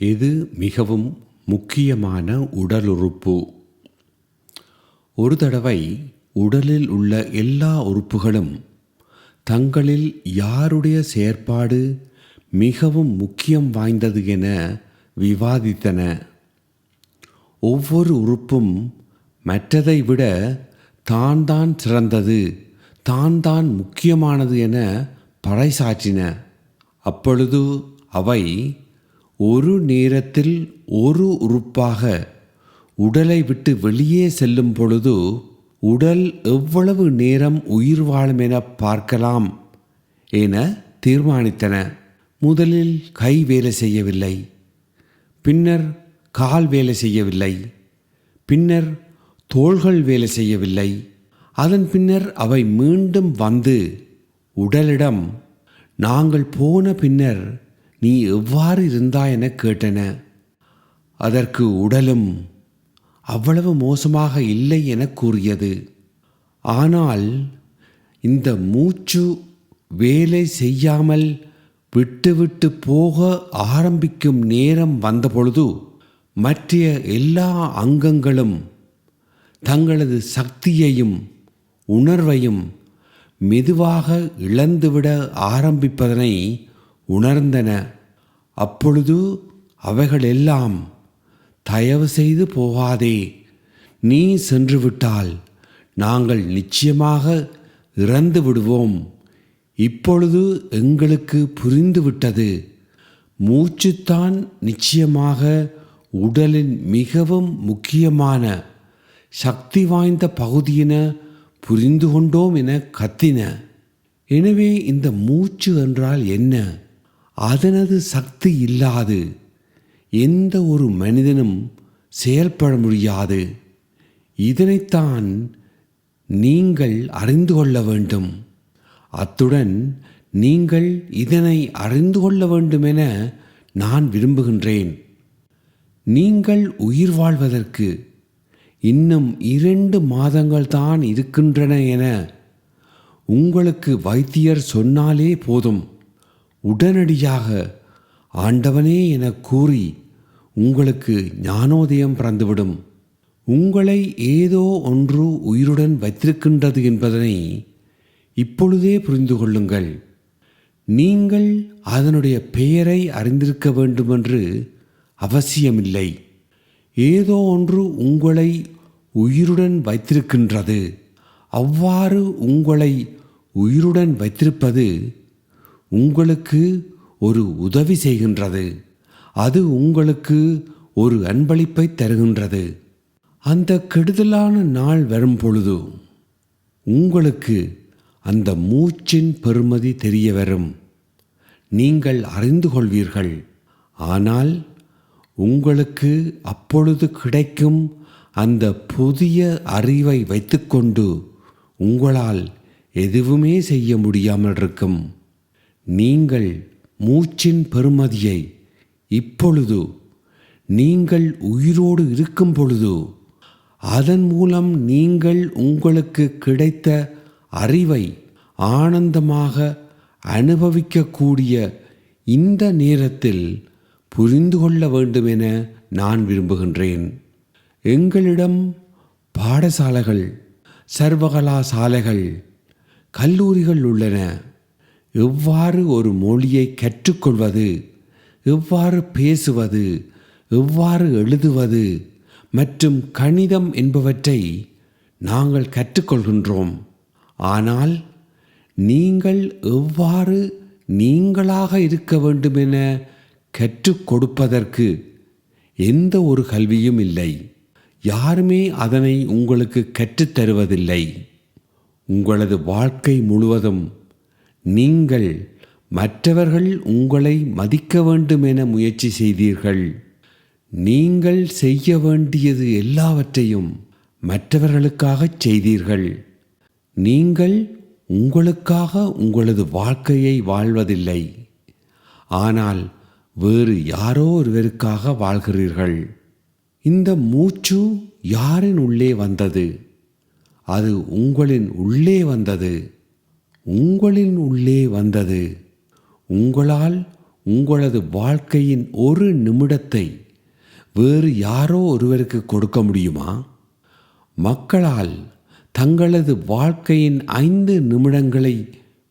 இது மிகவும் முக்கியமான உடல் உறுப்பு ஒரு தடவை உடலில் உள்ள எல்லா உறுப்புகளும் தங்களில் யாருடைய செயற்பாடு மிகவும் முக்கியம் வாய்ந்தது என விவாதித்தன. ஒவ்வொரு உறுப்பும் மற்றதை விட தான் தான் சிறந்தது தான் தான் முக்கியமானது என பறைசாற்றின. அப்பொழுது அவை ஒரு நேரத்தில் ஒரு உறுப்பாக உடலை விட்டு வெளியே செல்லும் பொழுது உடல் எவ்வளவு நேரம் உயிர் வாழும் என பார்க்கலாம் என தீர்மானித்தன. முதலில் கை வேலை செய்யவில்லை. பின்னர் கால் வேலை செய்யவில்லை. பின்னர் தோள்கள் வேலை செய்யவில்லை. அதன் பின்னர் அவை மீண்டும் வந்து உடலிடம் நாங்கள் போன பின்னர் நீ எவ்வாறு இருந்தாய் என கேட்டன. அதற்கு உடலும் அவ்வளவு மோசமாக இல்லை என கூறியது. ஆனால் இந்த மூச்சு வேலை செய்யாமல் விட்டுவிட்டு போக ஆரம்பிக்கும் நேரம் வந்தபொழுது மற்ற எல்லா அங்கங்களும் தங்களது சக்தியையும் உணர்வையும் மெதுவாக இழந்துவிட ஆரம்பிப்பதனை உணர்ந்தன. அப்பொழுது அவைகளெல்லாம் தயவு செய்து போகாதே நீ சென்று விட்டால் நாங்கள் நிச்சயமாக இறந்து விடுவோம். இப்பொழுது எங்களுக்கு புரிந்துவிட்டது. மூச்சுத்தான் நிச்சயமாக உடலின் மிகவும் முக்கியமான சக்தி வாய்ந்த பகுதியின புரிந்து கொண்டோம் என கத்தின. எனவே இந்த மூச்சு என்றால் என்ன? அதனது சக்தி இல்லாது எந்த ஒரு மனிதனும் செயல்பட முடியாது. இதனைத்தான் நீங்கள் அறிந்து கொள்ள வேண்டும். அத்துடன் நீங்கள் இதனை அறிந்து கொள்ள வேண்டுமென நான் விரும்புகின்றேன். நீங்கள் உயிர் வாழ்வதற்கு இன்னும் இரண்டு மாதங்கள் தான் இருக்கின்றன என உங்களுக்கு வைத்தியர் சொன்னாலே போதும். உடனடியாக ஆண்டவனே என கூறி உங்களுக்கு ஞானோதயம் பிறந்துவிடும். உங்களை ஏதோ ஒன்று உயிருடன் வைத்திருக்கின்றது என்பதனை இப்பொழுதே புரிந்து கொள்ளுங்கள். நீங்கள் அதனுடைய பெயரை அறிந்திருக்க வேண்டுமென்று அவசியமில்லை. ஏதோ ஒன்று உங்களை உயிருடன் வைத்திருக்கின்றது. அவ்வாறு உங்களை உயிருடன் வைத்திருப்பது உங்களுக்கு ஒரு உதவி செய்கின்றது. அது உங்களுக்கு ஒரு அன்பளிப்பை தருகின்றது. அந்த கெடுதலான நாள் வரும் பொழுது உங்களுக்கு அந்த மூச்சின் பெருமதி தெரிய வரும் நீங்கள் அறிந்து கொள்வீர்கள். ஆனால் உங்களுக்கு அப்பொழுது கிடைக்கும் அந்த புதிய அறிவை வைத்துக்கொண்டு உங்களால் எதுவுமே செய்ய முடியாமல் இருக்கும் நீங்கள் மூச்சின் பெருமதியை இப்பொழுது நீங்கள் உயிரோடு இருக்கும் பொழுது அதன் மூலம் நீங்கள் உங்களுக்கு கிடைத்த அறிவை ஆனந்தமாக அனுபவிக்கக்கூடிய இந்த நேரத்தில் புரிந்து கொள்ள வேண்டும் என நான் விரும்புகின்றேன். எங்களிடம் பாடசாலைகள் சர்வகலாசாலைகள் கல்லூரிகள் உள்ளன. எவ்வாறு ஒரு மொழியை கற்றுக்கொள்வது எவ்வாறு பேசுவது எவ்வாறு எழுதுவது மற்றும் கணிதம் என்பவற்றை நாங்கள் கற்றுக்கொள்கின்றோம். ஆனால் நீங்கள் எவ்வாறு நீங்களாக இருக்க வேண்டுமென கற்றுக் கொடுப்பதற்கு எந்த ஒரு கல்வியும் இல்லை. யாருமே அதனை உங்களுக்கு கற்றுத்தருவதில்லை. உங்களது வாழ்க்கை முழுவதும் நீங்கள் மற்றவர்கள் உங்களை மதிக்க வேண்டும் என முயற்சி செய்தீர்கள். நீங்கள் செய்ய வேண்டியது எல்லாவற்றையும் மற்றவர்களுக்காகச் செய்தீர்கள். நீங்கள் உங்களுக்காக உங்களது வாழ்க்கையை வாழ்வதில்லை. ஆனால் வேறு யாரோ ஒருவருக்காக வாழ்கிறீர்கள். இந்த மூச்சு யாரின் உள்ளே வந்தது? அது உங்களின் உள்ளே வந்தது. உங்களின் உள்ளே வந்தது. உங்களால் உங்களது வாழ்க்கையின் ஒரு நிமிடத்தை வேறு யாரோ ஒருவருக்கு கொடுக்க முடியுமா? மக்களால் தங்களது வாழ்க்கையின் ஐந்து நிமிடங்களை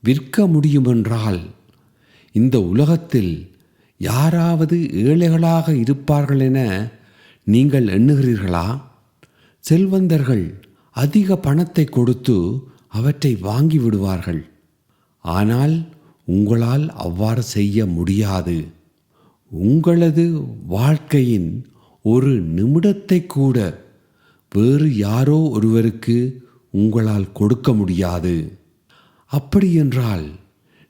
விற்க முடியுமென்றால் இந்த உலகத்தில் யாராவது ஏழைகளாக இருப்பார்கள் என நீங்கள் எண்ணுகிறீர்களா? செல்வந்தர்கள் அதிக பணத்தை கொடுத்து அவற்றை வாங்கி விடுவார்கள். ஆனால் உங்களால் அவ்வாறு செய்ய முடியாது. உங்களது வாழ்க்கையின் ஒரு நிமிடத்தை கூட வேறு யாரோ ஒருவருக்கு உங்களால் கொடுக்க முடியாது. அப்படியென்றால்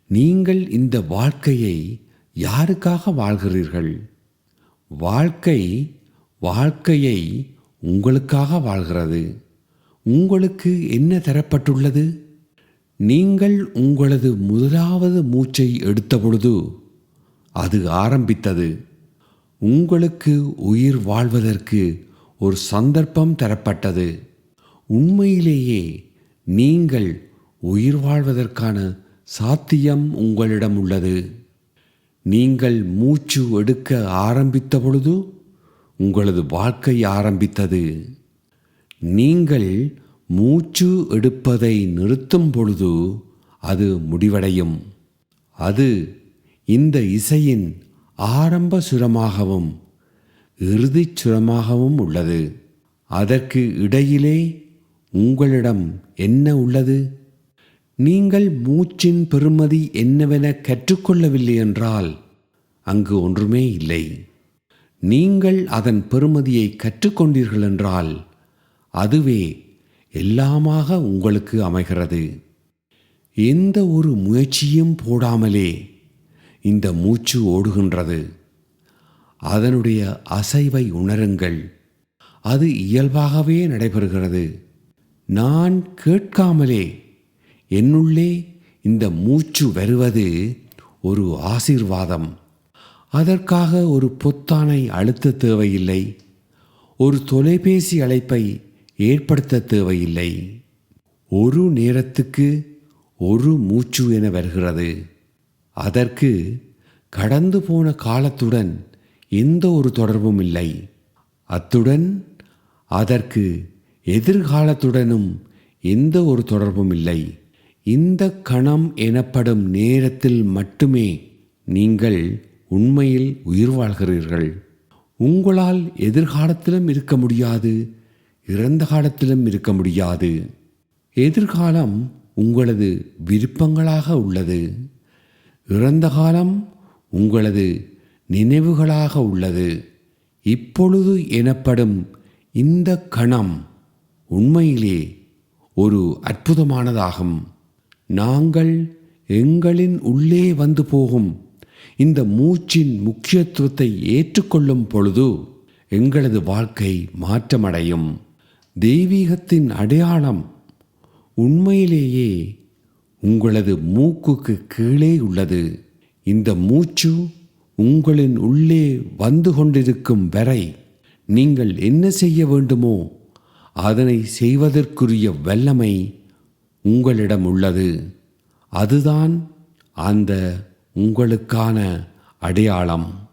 நீங்கள் இந்த வாழ்க்கையை யாருக்காக வாழ்கிறீர்கள்? வாழ்க்கை வாழ்க்கையை உங்களுக்காக வாழ்கிறது. உங்களுக்கு என்ன தரப்பட்டுள்ளது? நீங்கள் உங்களது முதலாவது மூச்சை எடுத்தபொழுது அது ஆரம்பித்தது. உங்களுக்கு உயிர் வாழ்வதற்கு ஒரு சந்தர்ப்பம் தரப்பட்டது. உண்மையிலேயே நீங்கள் உயிர் வாழ்வதற்கான சாத்தியம் உங்களிடம் உள்ளது. நீங்கள் மூச்சு எடுக்க ஆரம்பித்த பொழுது உங்களது வாழ்க்கை ஆரம்பித்தது. நீங்கள் மூச்சு எடுப்பதை நிறுத்தும் பொழுது அது முடிவடையும். அது இந்த இசையின் ஆரம்ப சுரமாகவும் இறுதிச் சுரமாகவும் உள்ளது. அதற்கு இடையிலே உங்களிடம் என்ன உள்ளது? நீங்கள் மூச்சின் பெருமதி என்னவென கற்றுக்கொள்ளவில்லை என்றால் அங்கு ஒன்றுமே இல்லை. நீங்கள் அதன் பெருமதியை கற்றுக்கொண்டீர்கள் என்றால் அதுவே எல்லாமாக உங்களுக்கு அமைகிறது. எந்த ஒரு முயற்சியும் போடாமலே இந்த மூச்சு ஓடுகின்றது. அதனுடைய அசைவை உணருங்கள். அது இயல்பாகவே நடைபெறுகிறது. நான் கேட்காமலே என்னுள்ளே இந்த மூச்சு வருவது ஒரு ஆசீர்வாதம். அதற்காக ஒரு பொத்தானை அழுத்த தேவையில்லை. ஒரு தொலைபேசி அழைப்பை ஏற்படுத்த தேவையில்லை. ஒரு நேரத்துக்கு ஒரு மூச்சு என வருகிறது. அதற்கு கடந்து போன காலத்துடன் எந்த ஒரு தொடர்பும் இல்லை. அத்துடன் அதற்கு எதிர்காலத்துடனும் எந்த ஒரு தொடர்பும் இல்லை. இந்த கணம் எனப்படும் நேரத்தில் மட்டுமே நீங்கள் உண்மையில் உயிர் வாழ்கிறீர்கள். உங்களால் எதிர்காலத்திலும் இருக்க முடியாது. இறந்த காலத்திலும் இருக்க முடியாது. எதிர்காலம் உங்களது விருப்பங்களாக உள்ளது. இறந்த காலம் உங்களது நினைவுகளாக உள்ளது. இப்பொழுது எனப்படும் இந்த கணம் உண்மையிலே ஒரு அற்புதமானதாகும். நாங்கள் எங்களின் உள்ளே வந்து போகும் இந்த மூச்சின் முக்கியத்துவத்தை ஏற்றுக்கொள்ளும் பொழுது எங்களது வாழ்க்கை மாற்றமடையும். தெய்வீகத்தின் அடையாளம் உண்மையிலேயே உங்களது மூக்குக்கு கீழே உள்ளது. இந்த மூச்சு உங்களின் உள்ளே வந்து கொண்டிருக்கும் வரை நீங்கள் என்ன செய்ய வேண்டுமோ அதனை செய்வதற்குரிய வல்லமை உங்களிடம் உள்ளது. அதுதான் அந்த உங்களுக்கான அடையாளம்.